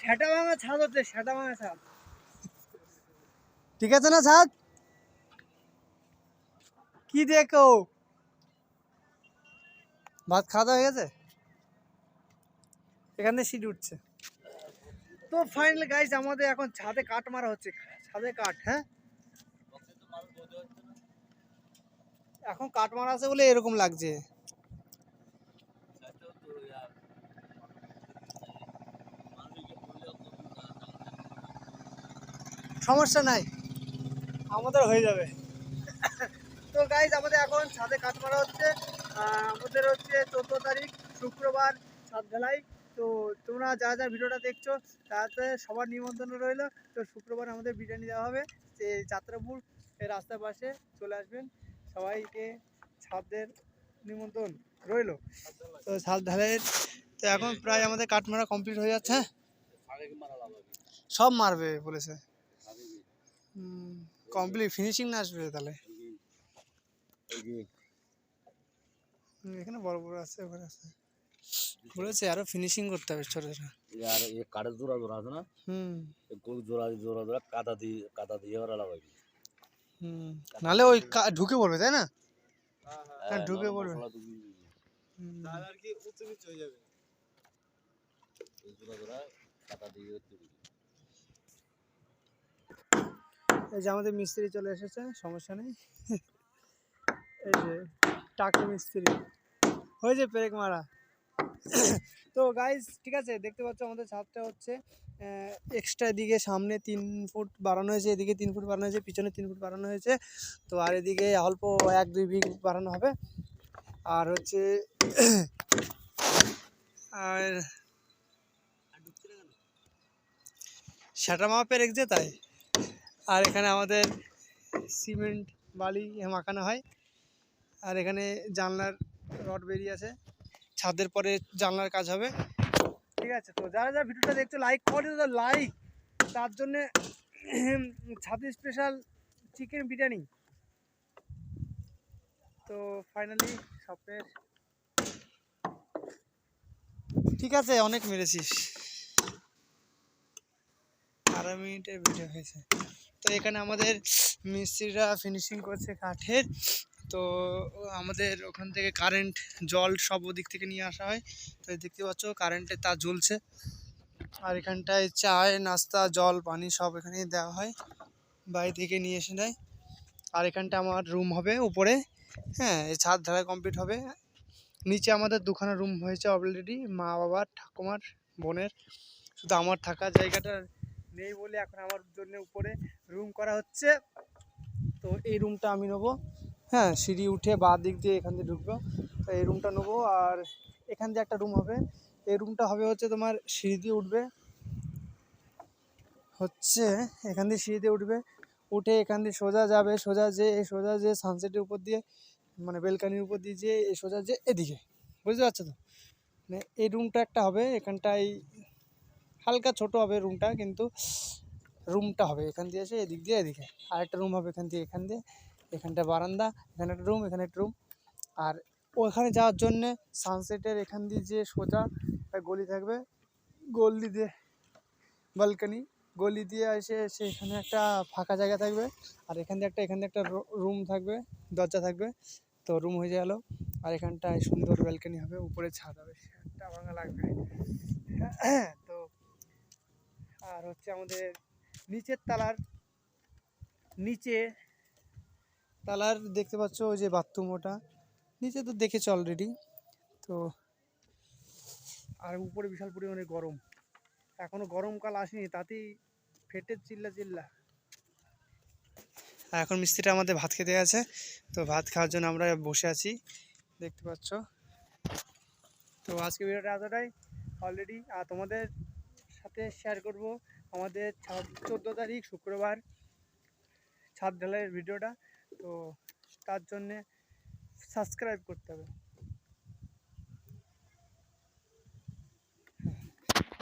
সেটা ভাঙা ছাদ হচ্ছে, সেটা ভাঙা ছাদ। ঠিক আছে না ছাদ? কি দেখো? ভাত খাওয়া দাওয়া হয়ে গেছে? এখান সিট উঠছে। তো ফাইনালি গাইস আমাদের এখন ছাদে কাঠ মারা হচ্ছে। ছাদে কাঠ হ্যাঁ? এখন কাঠ মারা আছে বলে এরকম লাগছে। সমস্যা নাই। আমাদের হয়ে যাবে। তো গাইজ আমাদের এখন ছাদে কাঠ মারা হচ্ছে। আমাদের হচ্ছে চোদ্দ তারিখ শুক্রবার ছাদ ঢালাই। তো তোমরা যা যা ভিডিওটা দেখছ তাতে সবার নিমন্ত্রণ রইল। তো শুক্রবার আমাদের বিরিয়ানি দেওয়া হবে। যে যাত্রাপুর এই রাস্তার পাশে চলে আসবেন। সবাইকে ছাদের নিমন্ত্রণ রইল। তো ছাদ ঢালাইয়ের তো এখন প্রায় আমাদের কাঠ মারা কমপ্লিট হয়ে যাচ্ছে। সব মারবে বলেছে। কমপ্লিট ফিনিশিং না আসবে তাহলে? এখানে বড় বড় আছে ওখানে আছে। বলেছে আরও ফিনিশিং করতে হবে ছোট ছোট আর এ কাঠের জোড়া জোড়া আছে না? হুম। গরু জোড়া জোড়া জোড়া কাদা দিয়ে কাদা দিয়ে ওরা লাগাবি। হুম নাহলে ওই কা- ঢুকে পড়বে তাই না? হ্যাঁ, ঢুকে পড়বে। হুম। আর কি উঁচু নিচু হয়ে যাবে। জোড়া জোড়া কাদা দিয়ে। এই যে আমাদের মিস্ত্রি চলে এসেছে, সমস্যা নেই। এই যে টাকি মিস্ত্রি। হয়েছে পেরেক মারা। তো গাইজ ঠিক আছে, দেখতে পাচ্ছ আমাদের ছাদটা হচ্ছে এক্সট্রা দিকে সামনে তিন ফুট বাড়ানো হয়েছে, এদিকে তিন ফুট বাড়ানো হয়েছে, পিছনে তিন ফুট বাড়ানো হয়েছে। তো আর এদিকে অল্প এক দুই বিঘ বাড়ানো হবে। আর হচ্ছে, আর সেটা মাপা পেরেক যে তাই। আর এখানে আমাদের সিমেন্ট, বালি মাখানো হয়। আর এখানে জানলার রড বেরিয়ে আছে। ছাদের পরে জানলার কাজ হবে। ঠিক আছে, তো যারা যারা ভিডিওটা দেখছ লাইক করে তো লাইক তার জন্যে ছাদে স্পেশাল চিকেন বিরিয়ানি। তো ফাইনালি সবের ঠিক আছে, অনেক মেরেছিস। আড়াই মিনিটের ভিডিও হয়েছে। এখানে আমাদের মিস্ত্রিরা ফিনিশিং করছে কাঠের। তো আমাদের ওখান থেকে কারেন্ট জল সব ওদিক থেকে নিয়ে আসা হয়। তো দেখতে পাচ্ছ কারেন্টের তার জ্বলছে। আর এখানটায় চায়, নাস্তা, জল, পানি সব এখানেই দেওয়া হয়। বাড়ি থেকে নিয়ে এসে নেয়। আর এখানটা আমার রুম হবে উপরে। হ্যাঁ এই ছাদ ঢালাই কমপ্লিট হবে। নিচে আমাদের দুখানা রুম হয়েছে অলরেডি মা বাবার ঠাকুমার, বোনের। শুধু আমার থাকার জায়গাটা নেই বলে এখন আমার জন্য উপরে। রুম করা হচ্ছে। তো এই রুমটা আমি নেব। হ্যাঁ সিঁড়ি উঠে বা দিক দিয়ে এখান দিয়ে ঢুকবো। তো এই রুমটা নেব আর এখান দিয়ে একটা রুম হবে। এই রুমটা হবে হচ্ছে তোমার সিঁড়ি দিয়ে উঠবে। হচ্ছে এখান দিয়ে সিঁড়ি দিয়ে উঠবে। উঠে এখান দিয়ে সোজা যাবে। সোজা যে সোজা যে সানসেটের উপর দিয়ে মানে বেলকানির উপর দিয়ে যে সোজা যে এদিকে। বুঝতে পারছ তো? মানে এই রুমটা একটা হবে। এখানটায় হালকা ছোট হবে রুমটা কিন্তু রুমটা হবে, এখান দিয়ে এসে এদিক দিয়ে এদিকে। আর একটা রুম হবে এখান দিয়ে এখান দিয়ে, এখানটা বারান্দা, এখানে একটা রুম এখানে একটা রুম আর ওখানে যাওয়ার জন্যে সানসেটের এখান দিয়ে যে সোজা গলি থাকবে, গলি দিয়ে বালকানি গলি দিয়ে এসে এখানে একটা ফাঁকা জায়গা থাকবে। আর এখান দিয়ে একটা, এখান দিয়ে একটা রুম থাকবে, দরজা থাকবে। তো রুম হয়ে গেলো। আর এখানটায় সুন্দর ব্যালকানি হবে, উপরে ছাদ হবে, সেটা ভাঙা লাগবে। তো আর হচ্ছে আমাদের নিচের তালার, নিচে তালার দেখতে পাচ্ছ ওই যে বাথরুম ওটা। নিচে তো দেখেছ অলরেডি তো আর উপরে বিশাল পরিমাণে গরম। এখনও গরমকাল আসেনি, তাতেই ফেটে চিল্লা চিল্লা। আর এখন মিস্ত্রিটা আমাদের ভাত খেতে গেছে। তো ভাত খাওয়ার জন্য আমরা বসে আছি, দেখতে পাচ্ছ। তো আজকে ভিডিওটা এতটাই। অলরেডি আর তোমাদের সাথে শেয়ার করব আমাদের চোদ্দ তারিখ শুক্রবার ছাদ ঢালাইয়ের ভিডিওটা তো তার জন্যে সাবস্ক্রাইব করতে হবে।